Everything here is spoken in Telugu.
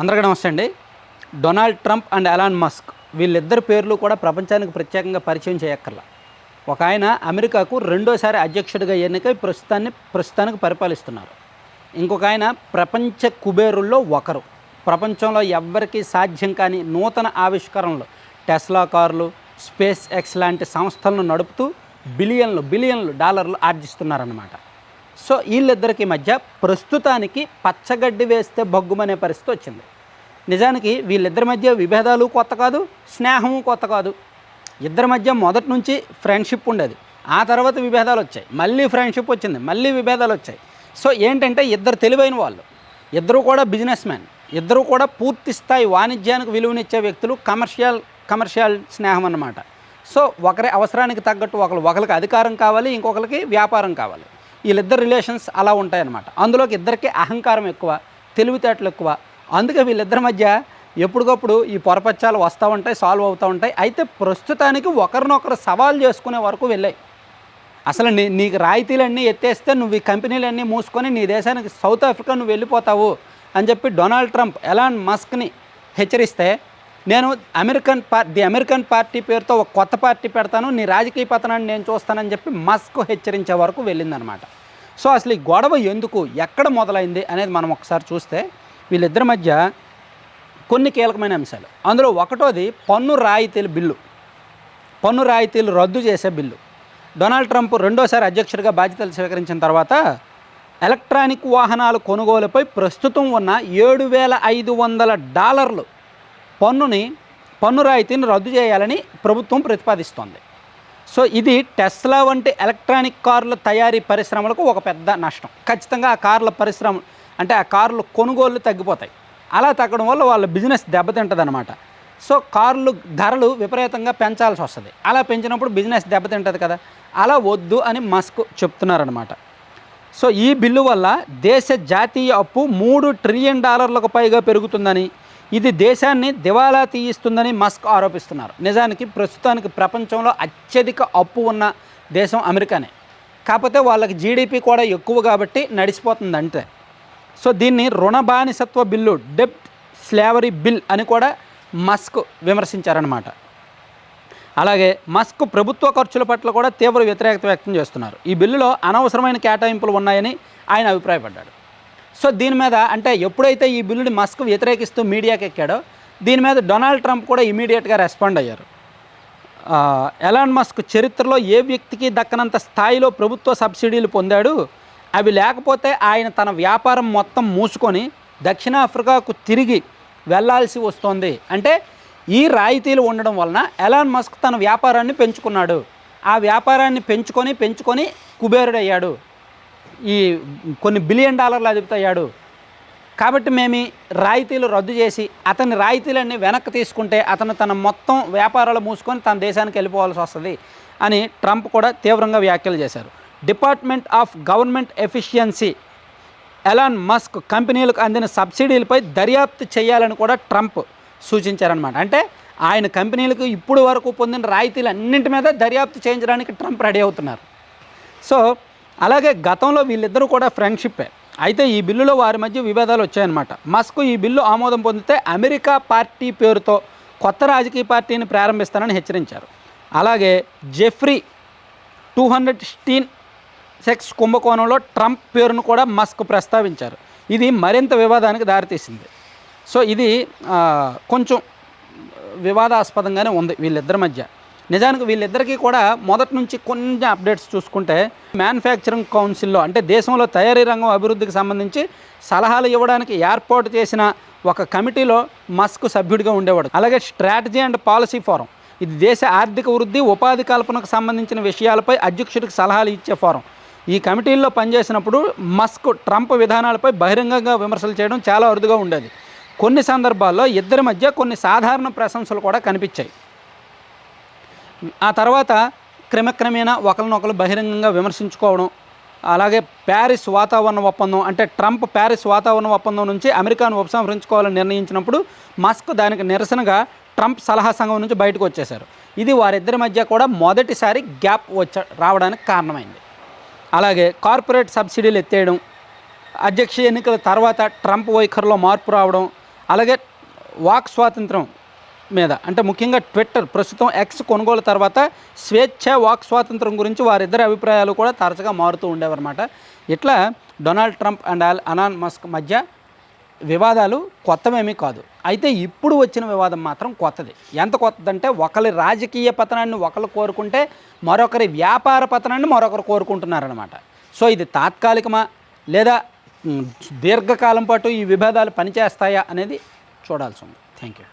అందరికీ నమస్తే అండి. Donald Trump and Elon Musk వీళ్ళిద్దరి పేర్లు కూడా ప్రపంచానికి ప్రత్యేకంగా పరిచయం చేయక్కర్లా. ఒక ఆయన అమెరికాకు రెండోసారి అధ్యక్షుడిగా ఎన్నికై ప్రస్తుతాన్ని ప్రస్తుతానికి పరిపాలిస్తున్నారు. ఇంకొక ఆయన ప్రపంచ కుబేరుల్లో ఒకరు. ప్రపంచంలో ఎవ్వరికీ సాధ్యం కాని నూతన ఆవిష్కరణలు టెస్లా కార్లు స్పేస్ ఎక్స్ లాంటి సంస్థలను నడుపుతూ బిలియన్లు బిలియన్లు డాలర్లు ఆర్జిస్తున్నారన్నమాట. సో వీళ్ళిద్దరికి మధ్య ప్రస్తుతానికి పచ్చగడ్డి వేస్తే బొగ్గుమనే పరిస్థితి వచ్చింది. నిజానికి వీళ్ళిద్దరి మధ్య విభేదాలు కొత్త కాదు స్నేహము కొత్త కాదు. ఇద్దరి మధ్య మొదటి నుంచి ఫ్రెండ్షిప్ ఉండేది. ఆ తర్వాత విభేదాలు వచ్చాయి. మళ్ళీ ఫ్రెండ్షిప్ వచ్చింది. మళ్ళీ విభేదాలు వచ్చాయి. సో ఏంటంటే ఇద్దరు తెలివైన వాళ్ళు. ఇద్దరు కూడా బిజినెస్ మ్యాన్. ఇద్దరు కూడా పూర్తి స్థాయి వాణిజ్యానికి విలువనిచ్చే వ్యక్తులు కమర్షియల్ కమర్షియల్ స్నేహం అన్నమాట. సో ఒకరి అవసరానికి తగ్గట్టు ఒకరు ఒకరికి అధికారం కావాలి ఇంకొకరికి వ్యాపారం కావాలి. వీళ్ళిద్దరు రిలేషన్స్ అలా ఉంటాయన్నమాట. అందులోకి ఇద్దరికి అహంకారం ఎక్కువ తెలివితేటలు ఎక్కువ. అందుకే వీళ్ళిద్దరి మధ్య ఎప్పటికప్పుడు ఈ పొరపచ్చాలు వస్తూ ఉంటాయి సాల్వ్ అవుతూ ఉంటాయి. అయితే ప్రస్తుతానికి ఒకరినొకరు సవాల్ చేసుకునే వరకు వెళ్ళాయి. అసలు నీ నీకు రాయితీలన్నీ ఎత్తేస్తే నువ్వు ఈ కంపెనీలన్నీ మూసుకొని నీ దేశానికి సౌత్ ఆఫ్రికా నువ్వు వెళ్ళిపోతావు అని చెప్పి డొనాల్డ్ ట్రంప్ ఎలాన్ మస్క్ని హెచ్చరిస్తే నేను అమెరికన్ పార్ ది అమెరికన్ పార్టీ పేరుతో ఒక కొత్త పార్టీ పెడతాను నీ రాజకీయ పతనాన్ని నేను చూస్తానని చెప్పి మస్క్ హెచ్చరించే వరకు వెళ్ళిందనమాట. సో అసలు ఈ గొడవ ఎందుకు ఎక్కడ మొదలైంది అనేది మనం ఒకసారి చూస్తే వీళ్ళిద్దరి మధ్య కొన్ని కీలకమైన అంశాలు. అందులో ఒకటోది పన్ను రాయితీల బిల్లు. పన్ను రాయితీలు రద్దు చేసే బిల్లు. డొనాల్డ్ ట్రంప్ రెండోసారి అధ్యక్షుడిగా బాధ్యతలు స్వీకరించిన తర్వాత ఎలక్ట్రానిక్ వాహనాల కొనుగోలుపై ప్రస్తుతం ఉన్న ఏడు వేల ఐదు వందల డాలర్లు పన్నుని పన్ను రాయితీని రద్దు చేయాలని ప్రభుత్వం ప్రతిపాదిస్తోంది. సో ఇది టెస్లా వంటి ఎలక్ట్రానిక్ కార్ల తయారీ పరిశ్రమలకు ఒక పెద్ద నష్టం. ఖచ్చితంగా ఆ కార్ల పరిశ్రమ అంటే ఆ కార్లు కొనుగోళ్ళు తగ్గిపోతాయి. అలా తగ్గడం వల్ల వాళ్ళ బిజినెస్ దెబ్బతింటదనమాట సో కార్లు ధరలు విపరీతంగా పెంచాల్సి వస్తుంది. అలా పెంచినప్పుడు బిజినెస్ దెబ్బతింటుంది కదా. అలా వద్దు అని మస్క్ చెప్తున్నారనమాట సో ఈ బిల్లు వల్ల దేశ జాతీయ అప్పు మూడు ట్రిలియన్ డాలర్లకు పైగా పెరుగుతుందని ఇది దేశాన్ని దివాలా తీయిస్తుందని మస్క్ ఆరోపిస్తున్నారు. నిజానికి ప్రస్తుతానికి ప్రపంచంలో అత్యధిక అప్పు ఉన్న దేశం అమెరికానే. కాకపోతే వాళ్ళకి జీడిపి కూడా ఎక్కువ కాబట్టి నడిచిపోతుంది అంతే సో దీన్ని రుణ బానిసత్వ బిల్లు డెప్ట్ స్లేవరీ బిల్ అని కూడా మస్క్ విమర్శించారనమాట అలాగే మస్క్ ప్రభుత్వ ఖర్చుల పట్ల కూడా తీవ్ర వ్యతిరేకత వ్యక్తం చేస్తున్నారు. ఈ బిల్లులో అనవసరమైన కేటాయింపులు ఉన్నాయని ఆయన అభిప్రాయపడ్డాడు. సో దీని మీద అంటే ఎప్పుడైతే ఈ బిల్లుని మస్క్ వ్యతిరేకిస్తూ మీడియాకి ఎక్కాడో దీని మీద డొనాల్డ్ ట్రంప్ కూడా ఇమీడియట్గా రెస్పాండ్ అయ్యారు. ఎలాన్ మస్క్ చరిత్రలో ఏ వ్యక్తికి దక్కనంత స్థాయిలో ప్రభుత్వ సబ్సిడీలు పొందాడు అవి లేకపోతే ఆయన తన వ్యాపారం మొత్తం మూసుకొని దక్షిణాఫ్రికాకు తిరిగి వెళ్ళాల్సి వస్తోంది. అంటే ఈ రాయితీలు ఉండడం వలన ఎలాన్ మస్క్ తన వ్యాపారాన్ని పెంచుకున్నాడు. ఆ వ్యాపారాన్ని పెంచుకొని పెంచుకొని కుబేరుడయ్యాడు. ఈ కొన్ని బిలియన్ డాలర్లు అదుపుతాయాడు కాబట్టి మేము రాయితీలు రద్దు చేసి అతని రాయితీలన్నీ వెనక్కి తీసుకుంటే అతను తన మొత్తం వ్యాపారాలు మూసుకొని తన దేశానికి వెళ్ళిపోవాల్సి వస్తుంది అని ట్రంప్ కూడా తీవ్రంగా వ్యాఖ్యలు చేశారు. Department of government efficiency Elon Musk కంపెనీలకు అందిన సబ్సిడీలపై దర్యాప్తు చేయాలని కూడా ట్రంప్ సూచించారనమాట అంటే ఆయన కంపెనీలకు ఇప్పుడు వరకు పొందిన రాయితీలు అన్నింటి మీద దర్యాప్తు చేయించడానికి ట్రంప్ రెడీ అవుతున్నారు. సో అలాగే గతంలో వీళ్ళిద్దరూ కూడా ఫ్రెండ్షిప్పే. అయితే ఈ బిల్లులో వారి మధ్య విభేదాలు వచ్చాయన్నమాట. మస్క్ ఈ బిల్లు ఆమోదం పొందితే అమెరికా పార్టీ పేరుతో కొత్త రాజకీయ పార్టీని ప్రారంభిస్తానని హెచ్చరించారు. అలాగే Jeffrey two hundred Stein sex కుంభకోణంలో ట్రంప్ పేరును కూడా మస్క్ ప్రస్తావించారు. ఇది మరింత వివాదానికి దారితీసింది. సో ఇది కొంచెం వివాదాస్పదంగానే ఉంది వీళ్ళిద్దరి మధ్య. నిజానికి వీళ్ళిద్దరికీ కూడా మొదటి నుంచి కొంచెం అప్డేట్స్ చూసుకుంటే మ్యానుఫ్యాక్చరింగ్ కౌన్సిల్లో అంటే దేశంలో తయారీ రంగం అభివృద్ధికి సంబంధించి సలహాలు ఇవ్వడానికి ఏర్పాటు చేసిన ఒక కమిటీలో మస్క్ సభ్యుడిగా ఉండేవాడు. అలాగే స్ట్రాటజీ అండ్ పాలసీ ఫోరం. ఇది దేశ ఆర్థిక వృద్ధి ఉపాధి కల్పనకు సంబంధించిన విషయాలపై అధ్యక్షుడికి సలహాలు ఇచ్చే ఫోరం. ఈ కమిటీల్లో పనిచేసినప్పుడు మస్క్ ట్రంప్ విధానాలపై బహిరంగంగా విమర్శలు చేయడం చాలా అరుదుగా ఉండేది. కొన్ని సందర్భాల్లో ఇద్దరి మధ్య కొన్ని సాధారణ ప్రశంసలు కూడా కనిపించాయి. ఆ తర్వాత క్రమక్రమేణా ఒకరినొకరు బహిరంగంగా విమర్శించుకోవడం అలాగే ప్యారిస్ వాతావరణ ఒప్పందం అంటే ట్రంప్ ప్యారిస్ వాతావరణ ఒప్పందం నుంచి అమెరికాను ఉపసంహరించుకోవాలని నిర్ణయించినప్పుడు మస్క్ దానికి నిరసనగా ట్రంప్ సలహా సంఘం నుంచి బయటకు వచ్చేశారు. ఇది వారిద్దరి మధ్య కూడా మొదటిసారి గ్యాప్ వచ్చ రావడానికి కారణమైంది. అలాగే కార్పొరేట్ సబ్సిడీలు ఎత్తేయడం అధ్యక్ష ఎన్నికల తర్వాత ట్రంప్ వైఖరిలో మార్పు రావడం అలాగే వాక్ స్వాతంత్రం మీద. అంటే ముఖ్యంగా ట్విట్టర్ ప్రస్తుతం ఎక్స్ కొనుగోలు తర్వాత స్వేచ్ఛ వాక్ స్వాతంత్రం గురించి వారిద్దరి అభిప్రాయాలు కూడా తరచుగా మారుతూ ఉండేవన్నమాట. ఇట్లా Donald Trump and Elon Musk మధ్య వివాదాలు కొత్తవేమీ కాదు. అయితే ఇప్పుడు వచ్చిన వివాదం మాత్రం కొత్తది. ఎంత కొత్తదంటే ఒకరి రాజకీయ పతనాన్ని ఒకరు కోరుకుంటే మరొకరి వ్యాపార పతనాన్ని మరొకరు కోరుకుంటున్నారనమాట సో ఇది తాత్కాలికమా లేదా దీర్ఘకాలం పాటు ఈ విభేదాలు పనిచేస్తాయా అనేది చూడాల్సి ఉంది. Thank you